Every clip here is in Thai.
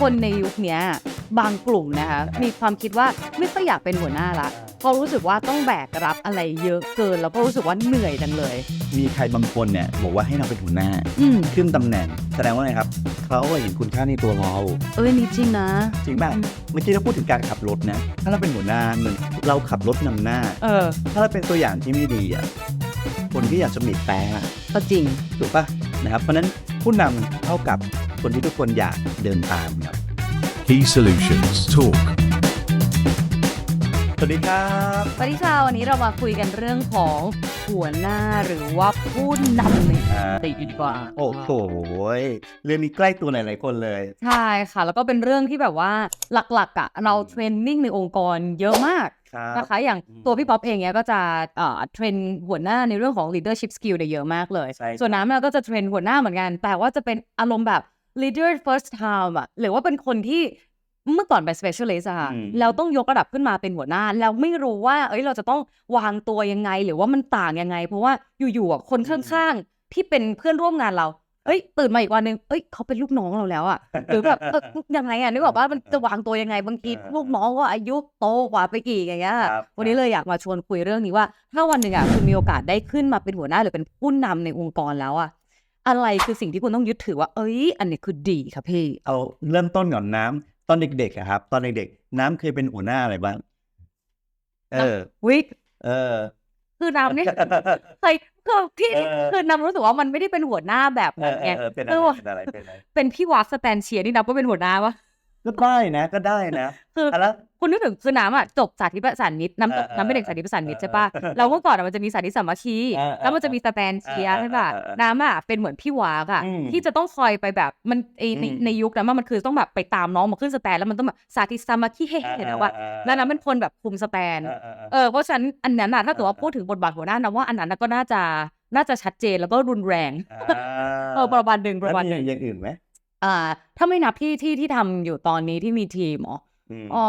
คนในยุคเนี้ยบางกลุ่มนะคะมีความคิดว่าไม่ค่อยอยากเป็นหัวหน้าละเพราะรู้สึกว่าต้องแบกรับอะไรเยอะเกิน แล้วก็รู้สึกว่าเหนื่อยจังเลย มีใครบางคนเนี่ยบอกว่าให้เราเป็นหัวหน้าอืมขึ้นตำแหน่ง แสดงว่าไงครับเขาเห็นคุณค่าในตัวเรา เอ้ยนี่จริงนะ จริงป่ะเมื่อกี้เราพูดถึงการขับรถนะ ถ้าเราเป็นหัวหน้าหนึ่งเราขับรถนำหน้า เออถ้าเราเป็นตัวอย่างที่ไม่ดีอะคนที่อยากจะบีบแต่อะก็จริง ถูกป่ะนะครับเพราะฉะนั้นผู้นำเท่ากับคนที่ทุกคนอยาก เดินตามครับ Key Solutions Talk. สวัสดีครับสวัสดีค่ะวันนี้เรามาคุยกันเรื่องของหัวหน้าหรือว่าผู้นำในอ่าตีดีกว่า โอ้โหเรื่องนี้ใกล้ตัวหลายๆคนเลย ใช่ค่ะ แล้วก็เป็นเรื่องที่แบบว่าหลักๆอะเราเทรนนิ่งในองค์กรเยอะมากครับนะคะอย่างอืมตัวพี่ป๊อปเองเนี้ยก็จะเอ่อเทรนหัวหน้าในเรื่องของ leadership skill เนี่ยเยอะมากเลยใช่ครับส่วนน้ำเนี่ยก็จะเทรนหัวหน้าเหมือนกัน แต่ว่าจะเป็นอารมณ์แบบ leader first time อะหรือว่าเป็นคนที่เมื่อก่อนเป็น specialist อะค่ะอืมแล้วต้องยกระดับขึ้นมาเป็นหัวหน้าแล้วไม่รู้ว่า เอ้ยเราจะต้องวางตัวยังไง หรือว่ามันต่างยังไง เพราะว่าอยู่ๆอะคนข้างๆที่เป็นเพื่อนร่วมงานเรา เอ้ย ตื่นมาอีกวันหนึ่งเอ้ยเขาเป็นลูกน้องเราแล้วอะหรือแบบเออยังไงอะนึกออกว่ามันจะวางตัวยังไงบางทีเออลูกน้องก็อายุโตกว่าไปกี่อย่างเงี้ยครับ วันนี้เลยอยากมาชวนคุยเรื่องนี้ว่า ถ้าวันหนึ่งอะคุณมีโอกาสได้ขึ้นมาเป็นหัวหน้าหรือเป็นผู้นำในองค์กรแล้วอะ อะไรคือสิ่งที่คุณต้องยึดถือว่า เอ้ย อันนี้คือดีค่ะพี่ เอาเริ่มต้นก่อนน้ำตอนเด็กๆอะครับ ตอนเด็กๆ น้ำเคยเป็นหัวหน้าอะไรบ้างเออ วิกเออ คือน้ำเนี่ย เคยคือพี่เออ คือน้ำรู้สึกว่ามันไม่ได้เป็นหัวหน้าแบบเอนั้อนเอไง อเออเป็นอะคือไรว่าเป็นอะไรเป็นอะไร เป็นพี่วัดสแตนเชียร์นี่นับว่าเป็นหัวหน้าปะ ก็ได้นะ ก็ได้นะคืออะแล้วคุณนึกถึงคือน้ำอะจบสาธิตประสานมิตรน้ำจบเออน้ำเป็นเด็กสาธิตประสานมิตรใช่ปะเออเออแล้วเมื่อก่อนอะมันจะมีสาธิตสามัคคีเออเออแล้วมันจะมีสแตนเชียร์เออเออใช่ปะเออเออน้ำอะเป็นเหมือนพี่วากอะอืมที่จะต้องคอยไปแบบมันไอ้ในอืมในยุคนั้นอะมันคือต้องแบบไปตามน้องมาขึ้นสแตนแล้วมันต้องแบบสาธิตสามัคคีเฮ้เห็นแล้วว่าแล้วน้ำเป็นคนแบบคุมสแตนเออเออเออเออเพราะฉะนั้นอันนั้นน่ะถ้าเกิดว่าเออพูดถึงบทบาทหัวหน้านะว่าอันนั้นน่ะก็น่าจะน่าจะชัดเจนแล้วก็รุนแรงอ่าเออประมาณหนึ่งประแล้วมาณหมีนึ่งอย่างอื่นไหม อ่า ถ้าไม่นับที่ที่ที่ทำอยู่ตอนนี้ที่มีทีมเหรอมอ๋อ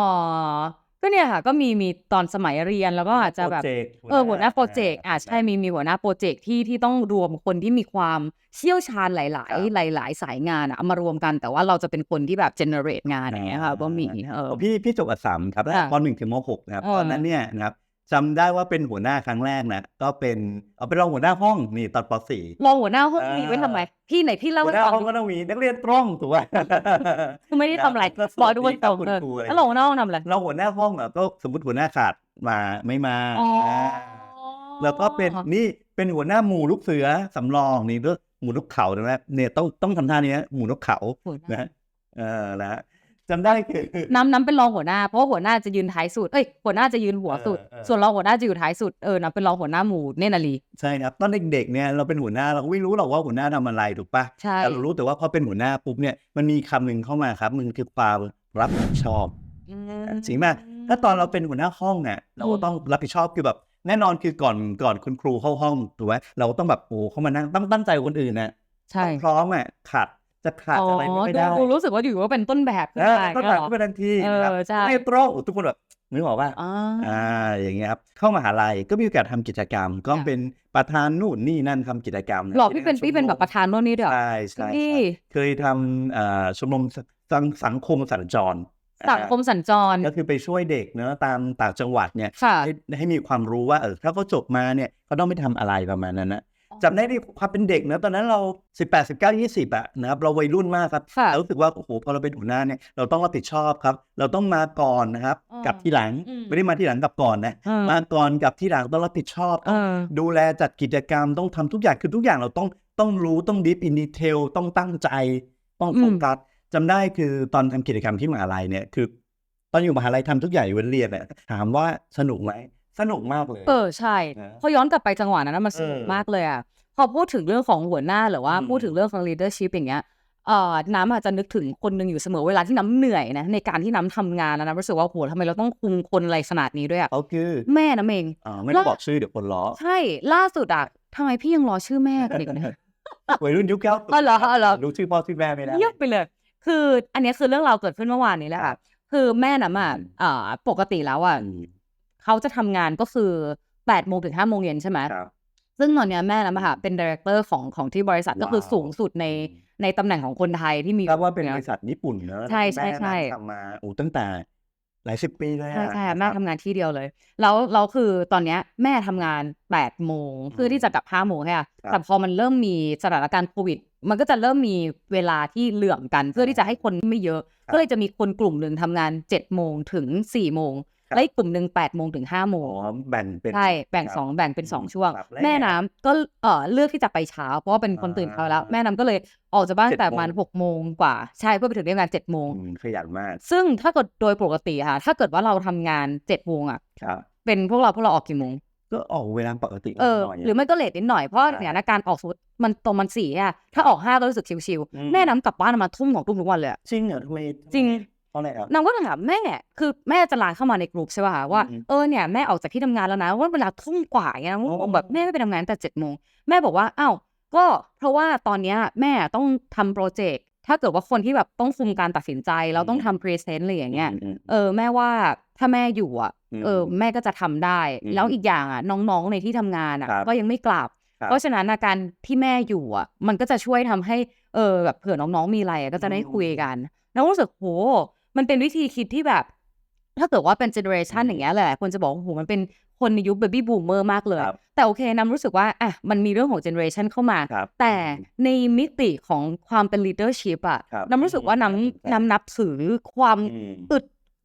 ก็เนี่ยค่ะ ก็มีมีตอนสมัยเรียนแล้วก็อาจจะแบบ โปรเจกต์เออหัวหน้าโปรเจกต์อ่าใช่มีมีหัวหน้าโปรเจกต์ที่ที่ต้องรวมคนที่มีความเชี่ยวชาญหลายครับๆหลาย ๆ สายงานอะเอามารวมกันแต่ว่าเราจะเป็นคนที่แบบ generate งานอย่างเงี้ยค่ะก็มีเออของพี่พี่จบอัสสัมครับแล้วค่ะปหนึ่งถึงมหกนะครับ เออ ตอนนั้นเนี่ยนะครับ จำได้ว่าเป็นหัวหน้าครั้งแรกนะก็เป็นเอาเป็นรองหัวหน้าห้องนี่ตอนปสี่รองหัวหน้าห้องอ่ามีมีไว้ทำไมพี่ไหนพี่เล่าหัวให้หน้าฟังห้องดิก็ต้องมีนักเรียนตรงถูกไหมคือไม่ได้ทำอะไรแล้วบอกด้วยสตวัรสดีงครับเออคุณครูอะไรแล้วรองหัวหน้าห้องทำอะไรเราหัวหน้าห้องอะก็สมมติหัวหน้าขาดมาไม่มาอ๋ออ่าแล้วก็เป็นนี่เป็นหัวหน้าหมู่ลูกเสือสำรองนี่ก็หมู่นกเขานะเนี่ยต้องต้องทำท่านี้นะหมู่นกเขาหัวหน้านะเออนะฮะ จำได้คือน้ำน้ำเป็นรองหัวหน้า เพราะว่าหัวหน้าจะยืนท้ายสุด เอ้ย หัวหน้าจะยืนหัวสุดเออเออส่วนรองหัวหน้าจะอยู่ท้ายสุด เออน้ำเป็นรองหัวหน้าหมู่เนตรนารีใช่ครับ ตอนเด็กๆ เนี่ยเราเป็นหัวหน้าเราก็ไม่รู้หรอกว่าหัวหน้าทำอะไรถูกปะใช่แต่เรารู้แต่ว่าพอเป็นหัวหน้าปุ๊บเนี่ยมันมีคำหนึ่งเข้ามาครับ มันคือความรับผิดชอบอืมจริงไหมถ้าตอนเราเป็นหัวหน้าห้องเนี่ยเราก็ต้องรับผิดชอบคือแบบแน่นอนคือก่อนก่อนคุณครูเข้าห้องถูกไหมเราก็ต้องแบบโอ้เข้ามานั่งต้องตั้งใจกับคนอื่นนะใช่ต้องพร้อมอะขาด จะขาดอ๋ออะไรไม่ดูได้ดูรู้สึกว่าอยู่ว่าเป็นต้นแบบขึ้นนะมาก็ก็ตัดเหรอไปทันทีเอนะครับอใช่ไม่ตรงทุกคนแบบนึกออกป่ะอ่าอ่าอย่างเงี้ยครับเข้ามหาลัยก็มีโอกาสทำกิจกรรม ก็ค่ะเป็นประธานนู่นนี่นั่นทำกิจกรรมหรอพี่เป็นพี่เป็นแบบประธานโน่นนี่ด้วยเหรอใช่ใช่พี่ใช่เคยทำเอ่อชมรมสังสังคมสัญจรสังคมสัญจรก็คือไปช่วยเด็กเนอะตามต่างจังหวัดเนี่ยค่ะให้ให้มีความรู้ว่าเออถ้าเขาจบมาเนี่ยเขาต้องไปทำอะไรประมาณนั้นนะ จำได้ที่ความเป็นเด็กนะตอนนั้นเรา 18 19 20อะนะครับเราวัยรุ่นมากครับค่ะเรารู้สึกว่า โอ้โห พอเราเป็นหัวหน้าเนี่ยเราต้องรับผิดชอบครับ เราต้องมาก่อนนะครับอ๋อกลับที่หลังอืมไม่ได้มาที่หลังกลับก่อนนะเออมาก่อนกลับที่หลังต้องรับผิดชอบเออดูแลจัดกิจกรรมต้องทำทุกอย่างคือทุกอย่างเราต้องต้องรู้ต้องดิฟอินดีเทลต้องตั้งใจ ต้องอืโฟมกัสจำได้คือตอนทำกิจกรรมที่มหาลัยเนี่ยคือตอนอยู่มหาลัยทำทุกอย่างอยู่บนเรียนเนี่ยถามว่าสนุกไหมสนุกมากเลย เออใช่นะพอย้อนกลับไปจังหวะนั้นนะมันสนุกเออมากเลยอะ พอพูดถึงเรื่องของหัวหน้าหรือว่าอืมพูดถึงเรื่องของ leadership อย่างเงี้ยเอ่อน้ำอาจจะนึกถึงคนหนึ่งอยู่เสมอเวลาที่น้ำเหนื่อยนะในการที่น้ำทำงานนะน้ำรู้สึกว่าโหทำไมเราต้องคุมคนอะไรขนาดนี้ด้วยอะเขาคือแม่น้ำเองอ่าไม่ต้องบอกชื่อเดี๋ยวคนล้อใช่ล่าสุดอะทำไมพี่ยังรอชื่อแม่กันอีกเนี่ยวัยรุ่นยุคเก้าอ๋อเหรออ๋อเหรอรู้ชื่อพ่อชื่อแม่ไม่ได้เงียบไปเลย คือ อันเนี้ยคือเรื่องราวเกิดขึ้นเมื่อวานนี้แหละค่ะคือแม่น้ำอะอืมอ่าปกติแล้วอะอืมเขาจะทำงานก็คือแปดโมงถึงห้าโมงเย็นใช่ไหมครับ ซึ่งตอนเนี้ยแม่นะค่ะเป็นดีเรคเตอร์ของของที่บริษัทก็คือว้าว สูงสุดในในตำแหน่งของคนไทยที่มีทราบว่าเป็นยบริษัทญี่ปุ่นเนอะใช่ใช่แม่ใช่ทำมาโอ้ตั้งแต่หลายสิบปีเลยใช่อะใช่นะแม่ครับทำงานที่เดียวเลย แล้วเราคือตอนเนี้ยแม่ทำงาน8ปดโมงเพื่อที่จะกลับห้าโมงใช่ไหมครับแต่พอมันเริ่มมีสถานการณ์โควิด มันก็จะเริ่มมีเวลาที่เหลื่อมกัน เพื่อที่จะให้คนไม่เยอะครับก็เลยจะมีคนกลุ่มหนึ่งทำงาน7จ็ดโมงถึง4ี่โมงครับ และอีกกลุ่มหนึ่ง8ปดโมงถึง5้าโมอ๋องแบ่งเป็นใช่แบ่งครับสองแบ่งเป็นสองอืมช่วงครับแล้วแม่ไงน้ำก็เออเลือกที่จะไปเช้า เพราะว่าเป็นคนตื่นเช้าแล้วอ่าแม่น้ำก็เลยออกจากบ้านเจ็ดแต่ประมาณโมงหกโมงกว่าใช่เพื่อไปถึงที่ทำงานเจ็ดโมงอืมขยันมาก ซึ่งถ้าเกิดโดยปกติค่ะ ถ้าเกิดว่าเราทำงานเจ็ดโมงอะครับเป็นพวกเราพวกเราออกกี่โมงก็ออกเวลาปกติเออหน่อยหรือไม่ก็เลทนิดหน่อยเพราะใช่สถานการณ์ออกสมมติมันตรงมันสี่อะถ้าออกห้าก็รู้สึกชิวอืมๆแม่น้ำกลับบ้านมาทุ่มของทุ่มทุกวันเลยอะจริงเหรอทำไมจริง เพราะอะไรครับ น้ำก็ถามแม่ คือแม่จะไลน์เข้ามาในกลุ่มใช่ป่ะว่า อืมเออเนี่ยแม่ออกจากที่ทำงานแล้วนะ ว่าเวลาทุ่มกว่าอย่างเงี้ยนะอ๋อผมแบบแม่ไม่ไปทำงานแต่เจ็ดโมงแม่บอกว่าอ้าวก็เพราะว่าตอนเนี้ยแม่ต้องทำโปรเจกต์ถ้าเกิดว่าคนที่แบบต้องคุมการตัดสินใจแล้วต้องทำพรีเซนต์อะไรอย่างเงี้ยอืมเออแม่ว่าถ้าแม่อยู่อะอืมเออแม่ก็จะทำได้ อืมแล้วอีกอย่างอะน้องๆในที่ทำงานอะ ครับก็ยังไม่กลับ ครับเพราะฉะนั้นอาการที่แม่อยู่อะ มันก็จะช่วยทำให้เออแบบเผื่อน้องๆมีอะไรอะก็จะได้คุยกัน แล้วรู้สึกโห มันเป็นวิธีคิดที่แบบ ถ้าเกิดว่าเป็นเจเนอเรชันอย่างเงี้ยหลายๆคนจะบอกว่าโหมันเป็นคนในยุคเบบี้บูมเมอร์มากเลยครับแต่โอเคนำรู้สึกว่าอะมันมีเรื่องของเจเนอเรชันเข้ามาครับแต่ในมิติของความเป็น leadership อะครับน้ำรู้สึกว่าน้อืมำน้ำนับถือความอืมอึด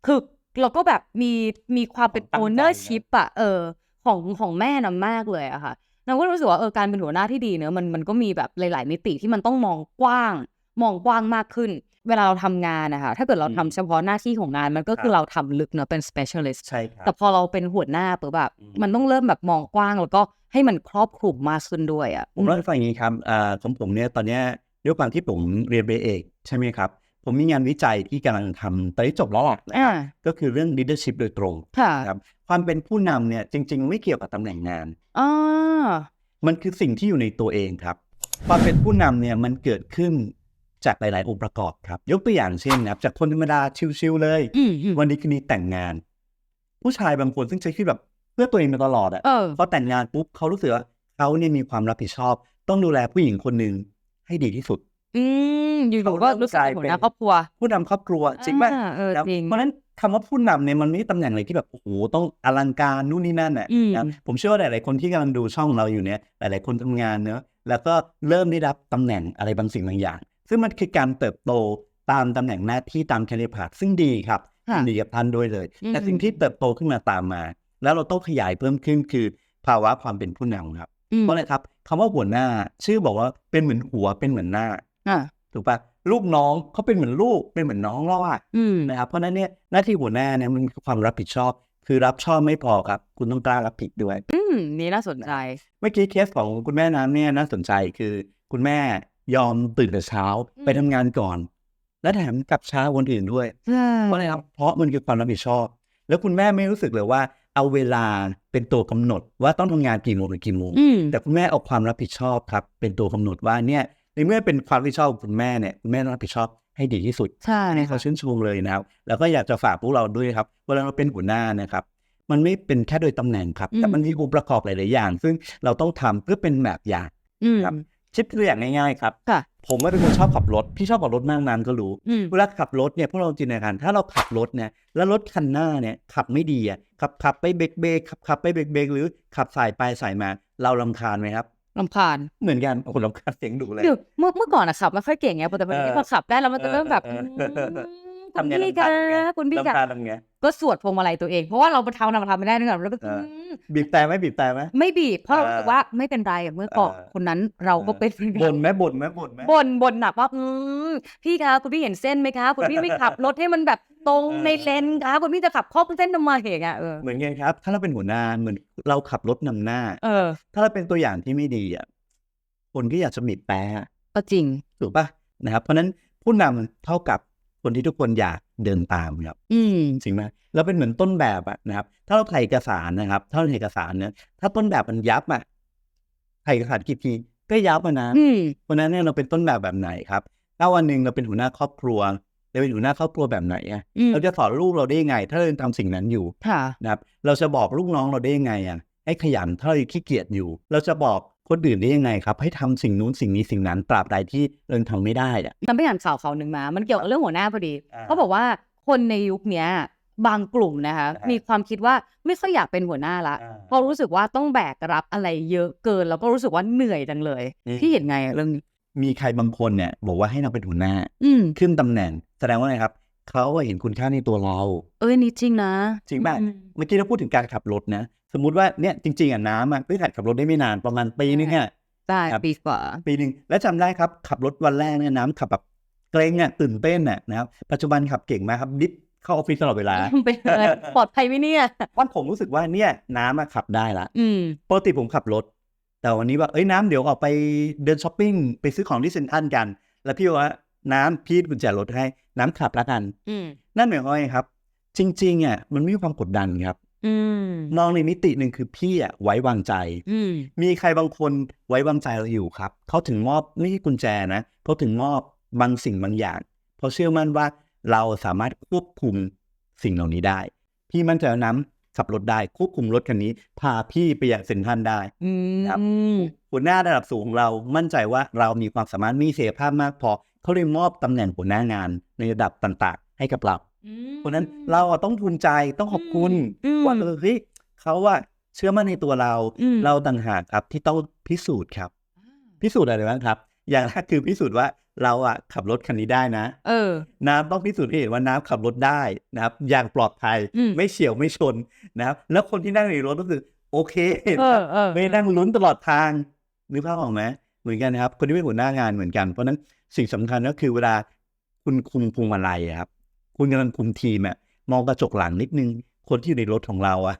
ถึกแล้วก็แบบมีมีความเป็นความตั้งใจ ownership อะเออของของแม่นำมากเลยอะค่ะน้ำก็รู้สึกว่าเออการเป็นหัวหน้าที่ดีเนอะมันมันก็มีแบบหลาย ๆ มิติที่มันต้องมองกว้าง มองกว้างมากขึ้น เวลาเราทำงานนะคะถ้าเกิดเราอืมทำเฉพาะหน้าที่ของงานมันก็คือครับเราทำลึกเนอะเป็น specialist ใช่ครับแต่พอเราเป็นหัวหน้าปุ๊บแบบอืมมันต้องเริ่มแบบมองกว้างแล้วก็ให้มันครอบคลุมมากขึ้นด้วยอะผมเล่าให้ฟังอย่างนี้ครับอ่าของผมเนี่ยตอนเนี้ยด้วยความที่ผมเรียนเบเอกใช่ไหมครับ ผมมีงานวิจัยที่กำลังทำตอนนี้จบแล้วล่ะนะคอ่ารับก็คือเรื่อง leadership โดยตรงค่ะนะครับความเป็นผู้นำเนี่ยจริง ๆ ไม่เกี่ยวกับตำแหน่งงานอ่ามันคือสิ่งที่อยู่ในตัวเองครับ ความเป็นผู้นำเนี่ยมันเกิดขึ้น จากหลาย ๆ องค์ประกอบครับ ยกตัวอย่างเช่นนะครับจากคนธรรมดาชิวๆเลยอืมอืมวันนี้คืนนี้แต่งงาน ผู้ชายบางคนซึ่งใช้ชีวิตแบบเพื่อตัวเองมาตลอดอะเออพอแต่งงานปุ๊บเขารู้สึกว่าเขาเนี่ยมีความรับผิดชอบ ต้องดูแลผู้หญิงคนหนึ่งให้ดีที่สุด อืมอยู่เขาๆก็เริ่มรู้สึกกลายเป็นหัวเป็นหน้าครอบครัว ผู้นำครอบครัวจริงไหมอ่าเออครับจริงเพราะฉะนั้นคำว่าผู้นำเนี่ยมันไม่ใช่ตำแหน่งอะไรที่แบบโอ้โหต้องอลังการนู่นนี่นั่นน่ะอืมนะผมเชื่อว่าหลาย ๆ คนที่กำลังดูช่องเราอยู่เนี่ยหลาย ๆ คนทำงานเนอะแล้วก็เริ่มได้รับตำแหน่งอะไรบางสิ่งบางอย่าง ซึ่งมันคือการเติบโตตามตำแหน่งหน้าที่ตามแคริเอร์พาซึ่งดีครับค่ะดีกับท่านด้วยเลยอืมแต่สิ่งที่เติบโตขึ้นมาตามมา แล้วเราต้องขยายเพิ่มขึ้นคือภาวะความเป็นผู้นำครับอืมเพราะอะไรครับคำว่าหัวหน้า ชื่อบอกว่าเป็นเหมือนหัวเป็นเหมือนหน้าอ่าถูกปะลูกน้องเขาเป็นเหมือนลูกเป็นเหมือนน้องเราอะอืมนะครับเพราะฉะนั้นเนี่ยหน้าที่หัวหน้าเนี่ยมันคือความรับผิดชอบ คือรับชอบไม่พอครับ คุณต้องกล้ารับผิดด้วย อืมนี่น่าสนใจ เมื่อกี้เคสของคุณแม่น้ำเนี่ยน่าสนใจคือคุณแม่ ยอมตื่นแต่เช้าอืมไปทำงานก่อน และแถมกลับช้าวันอื่นด้วยใช่เพราะอะไรครับเพราะมันคือความรับผิดชอบ แล้วคุณแม่ไม่รู้สึกเลยว่า เอาเวลาเป็นตัวกำหนดว่าต้องทำงานกี่โมงถึงกี่โมงอืมแต่คุณแม่เอาความรับผิดชอบครับ เป็นตัวกำหนดว่าเนี่ยในเมื่อเป็นความรับผิดชอบของคุณแม่เนี่ยคุณแม่ต้องรับผิดชอบให้ดีที่สุดใช่ให้เขาชื่นชมเลยนะครับ แล้วก็อยากจะฝากพวกเราด้วยครับเวลาเราเป็นหัวหน้านะครับ มันไม่เป็นแค่โดยตำแหน่งครับ แต่มันมีองค์ประกอบหลาย ๆ อย่าง ซึ่งเราต้องทำเพื่อเป็นแบบอย่างอืมครับ ชิปตัวอย่างง่ายๆครับ ค่ะ ผมว่าเป็นคนชอบขับรถ พี่ชอบขับรถมากนานก็รู้ อืม เวลาขับรถเนี่ยพวกเราจินตนาการถ้าเราขับรถเนี่ยแล้วรถคันหน้าเนี่ยขับไม่ดีอะขับขับไปเบรกเบรกขับขับไปเบรกเบรกหรือขับสายไปสายมาเราลำคาญไหมครับ ลำคาญเหมือนกันโอ้โหลำคาญเสียงดุเลย เดี๋ยวเมื่อเมื่อก่อนอะขับไม่ค่อยเก่งไงแต่วันนี้เออพอขับได้แล้วมันจะเริ่มแบบเอออืมเออเออคุณทำไงพี่ลำกัคาญทำไงคุณพี่กัลำคาญทำไง ก็สวดพวงมาลัยตัวเอง เพราะว่าเราเท้านำทำไม่ได้ด้วยกันแล้วก็เออมบีบแต่ไหมบีบแต่ไหมไม่บีบเพราะเราเออรู้สึกว่าไม่เป็นไรอะเมื่อก่อนเออคนนั้นเราก็เป็นเหมือนกันบ่นไหมบ่นไหมบ่นไหมบ่นบ่นหนักว่าอืมพี่คะคุณพี่เห็นเส้นไหมคะคุณพี่ไม่ขับรถให้มันแบบตรงเออในเลนคะคุณพี่จะขับครอบเส้นทำไมเหงอะเออเหมือนกันครับ ถ้าเราเป็นหัวหน้าเหมือนเราขับรถนำหน้า เออ ถ้าเราเป็นตัวอย่างที่ไม่ดีอะคนก็อยากจะบีบแต่อะก็จริงถูกปะนะครับ เพราะฉะนั้นผู้นำเท่ากับคนที่ทุกคนอยาก เดินตามครับอืมจริงไหมเราเป็นเหมือนต้นแบบอะนะครับ ถ้าเราถ่ายเอกสารนะครับ ถ้าเราถ่ายเอกสารเนี่ยถ้าต้นแบบมันยับอะถ่ายเอกสารกี่ทีก็ยับอะนะอืมเพราะฉะนั้นเนี่ยเราเป็นต้นแบบแบบไหนครับถ้าวันหนึ่งเราเป็นหัวหน้าครอบครัวเราเป็นหัวหน้าครอบครัวแบบไหนอะอืมเราจะสอนลูกเราได้ยังไง ถ้าเรายังทำสิ่งนั้นอยู่ค่ะนะครับ เราจะบอกลูกน้องเราได้ยังไงอะให้ให้ขยันถ้าเรายังขี้เกียจอยู่ เราจะบอก คนอื่นได้ยังไงครับ ให้ทำสิ่งนู้นสิ่งนี้สิ่งนั้นตราบใดที่เรายังทำไม่ได้อะจำไปอ่านข่าวข่าวหนึ่งมา มันเกี่ยวกับเรื่องหัวหน้าพอดีอ่าเขาบอกว่าคนในยุคเนี้ยบางกลุ่มนะคะอ่าฮะมีความคิดว่าไม่ค่อยอยากเป็นหัวหน้าละอ่าเพราะรู้สึกว่าต้องแบกรับอะไรเยอะเกิน แล้วก็รู้สึกว่าเหนื่อยจังเลยอืมพี่เห็นไงอะเรื่องนี้มีใครบางคนเนี่ยบอกว่าให้เราเป็นหัวหน้าอืมขึ้นตำแหน่ง แสดงว่าไงครับ เขาอะเห็นคุณค่าในตัวเรา เอ้ยนี่จริงนะจริงป่ะอืมเมื่อกี้เราพูดถึงการขับรถนะ สมมุติว่าเนี่ยจริงๆอะน้ำอะเพิ่งหัดขับรถได้ไม่นานประมาณปีนึงอะ ได้ครับ ปีกว่า ปีหนึ่งแล้วจำได้ครับ ขับรถวันแรกเนี่ยน้ำขับแบบเกรงอะตื่นเต้นอะนะครับปัจจุบันขับเก่งมากครับดิฟเข้าออฟฟิศตลอดเวลา เป็นไงปลอดภัยไหมเนี่ยเพราะผมรู้สึกว่าเนี่ยน้ำอะขับได้ละอืม ปกติผมขับรถ แต่วันนี้ว่าเอ้ยน้ำเดี๋ยวออกไปเดินช้อปปิ้งไปซื้อของที่เซ็นทรัลกัน แล้วพี่บอกว่า น้ำพี่กุญแจรถให้น้ำขับละกันอืมนั่นหมายความว่าไงครับ จริงๆอะมันไม่มีความกดดันครับอืมมองในมิติหนึ่งคือพี่อะไว้วางใจอืมมีใครบางคนไว้วางใจเราอยู่ครับเขาถึงมอบไม่ใช่กุญแจนะเขาถึงมอบบางสิ่งบางอย่าง เพราะเชื่อมั่นว่าเราสามารถควบคุมสิ่งเหล่านี้ได้ พี่มั่นใจว่าน้ำขับรถได้ควบคุมรถคันนี้ พาพี่ไปยังเซ็นทรัลได้อืมครับหัวหน้าระดับสูงของเรามั่นใจว่าเรามีความสามารถมีศักยภาพมากพอ เขาเลยมอบตำแหน่งหัวหน้างานในระดับต่างๆ ให้กับเราอืมเพราะฉะนั้นเราอะต้องภูมิใจต้องขอบคุณอืมว่าเออเฮ้ยเขาว่าเชื่อมั่นในตัวเราอืมเราต่างหากครับที่ต้องพิสูจน์ครับ พิสูจน์อะไรบ้างครับ อย่างแรกคือพิสูจน์ว่าเราอะขับรถคันนี้ได้นะ เออ น้ำต้องพิสูจน์ให้เห็นว่าน้ำขับรถได้นะครับ อย่างปลอดภัยอืมไม่เฉียวไม่ชนนะครับ แล้วคนที่นั่งในรถก็คือโอเคเออเออไม่นั่งลุ้นตลอดทางนึกภาพออกไหมเหมือนกันนะครับ คนที่เป็นหัวหน้างานเหมือนกันเพราะฉะนั้น สิ่งสำคัญก็คือเวลาคุณคุมพวงมาลัยอะครับ คุณกำลังคุมทีมอะมองกระจกหลังนิดนึง คนที่อยู่ในรถของเราอะ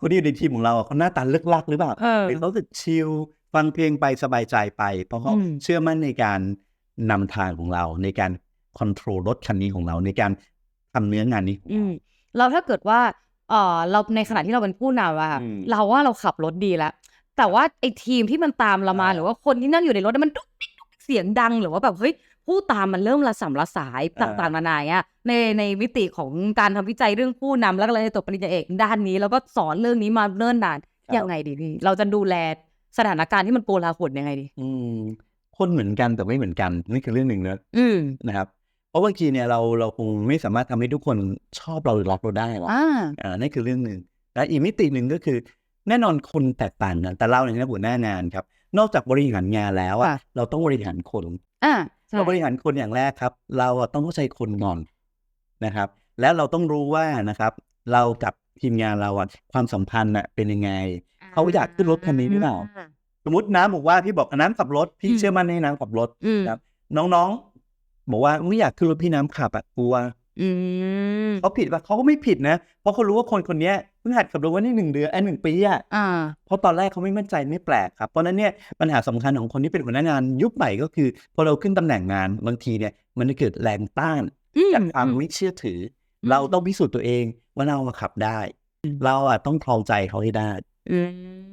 คนที่อยู่ในทีมของเราอะเขาหน้าตาเลิกลักหรือเปล่าเออหรือเขารู้สึกชิลฟังเพลงไปสบายใจไป เพราะเขาอืมเชื่อมั่นในการนำทางของเรา ในการคอนโทรลรถคันนี้ของเรา ในการทำเนื้องานนี้ของอืเรามเราถ้าเกิดว่าเออเราในขณะที่เราเป็นผู้นำอะค่ะอืมเราว่าเราขับรถดีแล้วแต่ว่าไอ้ทีมที่มันตามเรามาอ่าหรือว่าคนที่นั่งอยู่ในรถมันดุ๊กดิ๊กดุ๊กดิ๊ก เสียงดังหรือว่าแบบเฮ้ยผู้ตามมันเริ่มระสำระสายต่างๆนานาอะในในมิติของการทำวิจัยเรื่องผู้นำแล้วก็เลยจบปริญญาเอกด้านนี้ แล้วก็สอนเรื่องนี้มาเนิ่นนานครับยังไงดีพี่เราจะดูแลสถานการณ์ที่มันโกลาหลยังไงดี อืมคนเหมือนกันแต่ไม่เหมือนกันนี่คือเรื่องหนึ่งนะอืมนะครับเพราะบางทีเนี่ยเราเราคงไม่สามารถทำให้ทุกคนชอบเราหรือรักเราได้หรอกอ่าอ่านั่นคือเรื่องหนึ่งและอีกมิติหนึ่งก็คือ แน่นอนคนแตกต่างกันแต่เราในฐานะหัวหน้างานครับ นอกจากบริหารงานแล้วอะค่ะ เราต้องบริหารคน อ่าใช่ เราบริหารคนอย่างแรกครับ เราอะต้องเข้าใจคนก่อนนะครับ แล้วเราต้องรู้ว่านะครับ เรากับทีมงานเราอะความสัมพันธ์อะเป็นยังไง เขาอยากขึ้นรถคันนี้หรือเปล่า สมมติน้ำบอกว่าพี่บอกน้ำขับรถ พี่อืม เชื่อมั่นในน้ำขับรถ อืมครับ น้องๆ บอกว่าไม่อยากขึ้นรถพี่น้ำขับอะกลัวอืมเขาผิดปะเขาก็ไม่ผิดนะ เพราะเขารู้ว่าคนคนเนี้ย เพิ่งหัดขับรถวันนี้หนึ่งเดือนไอ้หนึ่งปีอะอ่าเพราะตอนแรกเขาไม่มั่นใจไม่แปลกครับเพราะฉะนั้นเนี่ยปัญหาสำคัญของคนที่เป็นหัวหน้างานยุคใหม่ก็คือ พอเราขึ้นตำแหน่งงานบางทีเนี่ยมันจะเกิดแรงต้านอืมจากความอืมไม่เชื่อถืออมเราต้องพิสูจน์ตัวเองว่าเราอะขับได้ เราอะต้องคลองใจเขาให้ได้อืม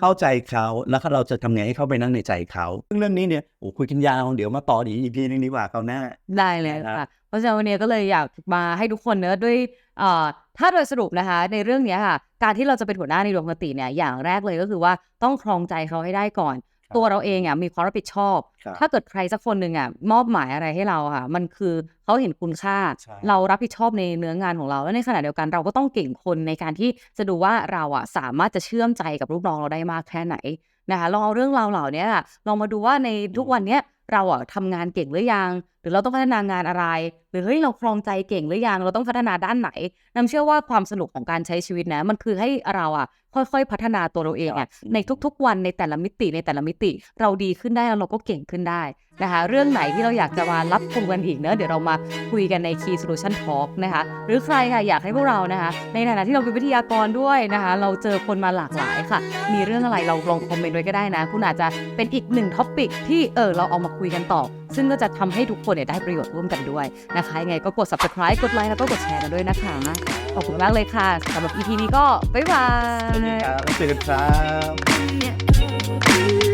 เข้าใจเขาแล้วเราจะทำไงให้เขาไปนั่งในใจเขาซึ่งเรื่องนี้เนี่ยโอ้คุยกันยาวเดี๋ยวมาต่อดีอีพีนึงดีกว่าเขาวหน้า ได้เลยนะครับค่ะเพราะฉะนั้นวันนี้ก็เลยอยากมาให้ทุกคนเนอะด้วยเอ่อ ถ้าโดยสรุปนะคะ ในเรื่องเนี้ยค่ะ การที่เราจะเป็นหัวหน้าในดวงคติเนี่ยอย่างแรกเลยก็คือว่าต้องครองใจเขาให้ได้ก่อนครับตัวเราเองอะมีความรับผิดชอบครับถ้าเกิดใครสักคนหนึ่งอะมอบหมายอะไรให้เราค่ะ มันคือเขาเห็นคุณค่าใช่เรารับผิดชอบในเนื้องานของเรา และในขณะเดียวกันเราก็ต้องเก่งคนในการที่จะดูว่าเราอะสามารถจะเชื่อมใจกับลูกน้องเราได้มากแค่ไหนนะคะลองเอาเรื่องราวเหล่านี้ค่ะลองมาดูว่าในทุกวันเนี้ยเราอะทำงานเก่งหรือยังหรือเราต้องพัฒนางานอะไร หรือเฮ้ยเราครองใจเก่งหรือยังเราต้องพัฒนาด้านไหนน้ำเชื่อว่าความสนุกของการใช้ชีวิตนะ มันคือให้เราอะค่อยๆ พัฒนาตัวเราเองอะครับในทุกๆ วันในแต่ละมิติในแต่ละมิติ เราดีขึ้นได้แล้วเราก็เก่งขึ้นได้นะคะเรื่องไหนที่เราอยากจะมารับชมกันอีกเนอะเดี๋ยวเรามาคุยกันใน Key Solution Talk นะคะหรือใครค่ะอยากให้พวกเรานะคะในฐานะที่เราเป็นวิทยากรด้วยนะคะเราเจอคนมาหลากหลายค่ะ มีเรื่องอะไรเราลองคอมเมนต์ไว้ก็ได้นะ คุณอาจจะเป็นอีกหนึ่งท็อปิกที่เออเราเอามาคุยกันต่อ ซึ่งก็จะทำให้ทุกคนเนี่ยได้ประโยชน์ร่วมกันด้วยนะคะยังไงก็กด subscribe กดไลค์แล้วก็กดแชร์กันด้วยนะคะขอบคุณมากเลยค่ะสำหรับ EP นี้ก็บ๊ายบายสวัสดีครับเจอกันครับ